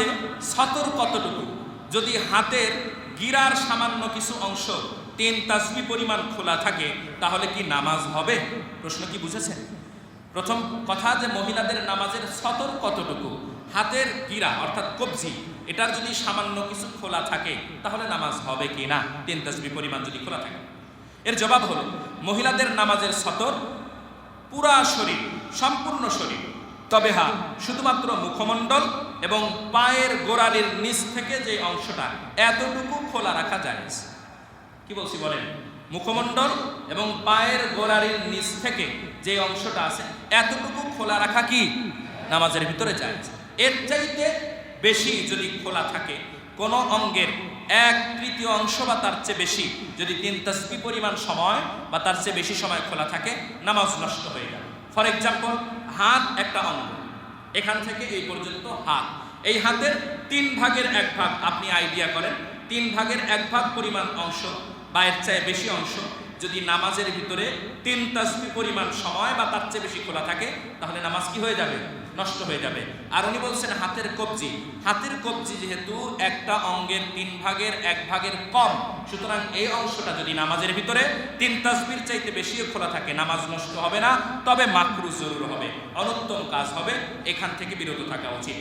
নামাজে সতর কতটুকু? যদি হাতের গিরার সামান্য কিছু অংশ তিন তাসবি পরিমাণ খোলা থাকে, তাহলে কি নামাজ হবে? প্রশ্ন কি বুঝেছেন? প্রথম কথা যে মহিলাদের নামাজের সতর কতটুকু? হাতের গিরা, অর্থাৎ কবজি, এটার যদি সামান্য কিছু খোলা থাকে, তাহলে নামাজ হবে কি না? তিন তাসবি পরিমাণ যদি খোলা থাকে। এর জবাব হলো, মহিলাদের নামাজের সতর পুরা শরীর, সম্পূর্ণ শরীর তবে হ্যাঁ শুধুমাত্র মুখমণ্ডল এবং পায়ের গোড়ালির নিচ থেকে যে অংশটা, এতটুকু খোলা রাখা যায়। কি বলছি বলেন? মুখমণ্ডল এবং পায়ের গোড়ালির নিচ থেকে যে অংশটা আছে, এতটুকু খোলা রাখা কি? নামাজের ভিতরে যায়। এর চাইতে বেশি যদি খোলা থাকে, কোনো অঙ্গের এক তৃতীয় অংশ বা তার চেয়ে বেশি যদি তিন তসবি পরিমাণ সময় বা তার চেয়ে বেশি সময় খোলা থাকে, নামাজ নষ্ট হয়ে গেল। ফর এক্সাম্পল হাত একটা অঙ্গ। এখান থেকে এই পর্যন্ত হাত। এই হাতের তিন ভাগের এক ভাগ আপনি আইডিয়া করেন। তিন ভাগের এক ভাগ পরিমাণ অংশ বা এর চেয়ে বেশি অংশ যদি নামাজের ভিতরে তিন তাসবি পরিমাণ সময় বা তার চেয়ে বেশি খোলা থাকে, তাহলে নামাজ কি হয়ে যাবে? নষ্ট হয়ে যাবে। আর উনি বলছেন হাতের কবজি। হাতের কবজি যেহেতু একটা অঙ্গের তিন ভাগের এক ভাগের কম, সুতরাং এই অংশটা যদি নামাজের ভিতরে তিন তাসবির চাইতে বেশিও খোলা থাকে, নামাজ নষ্ট হবে না, তবে মাকরু জরুর হবে। অনুত্তম কাজ হবে এখান থেকে বিরত থাকা উচিত।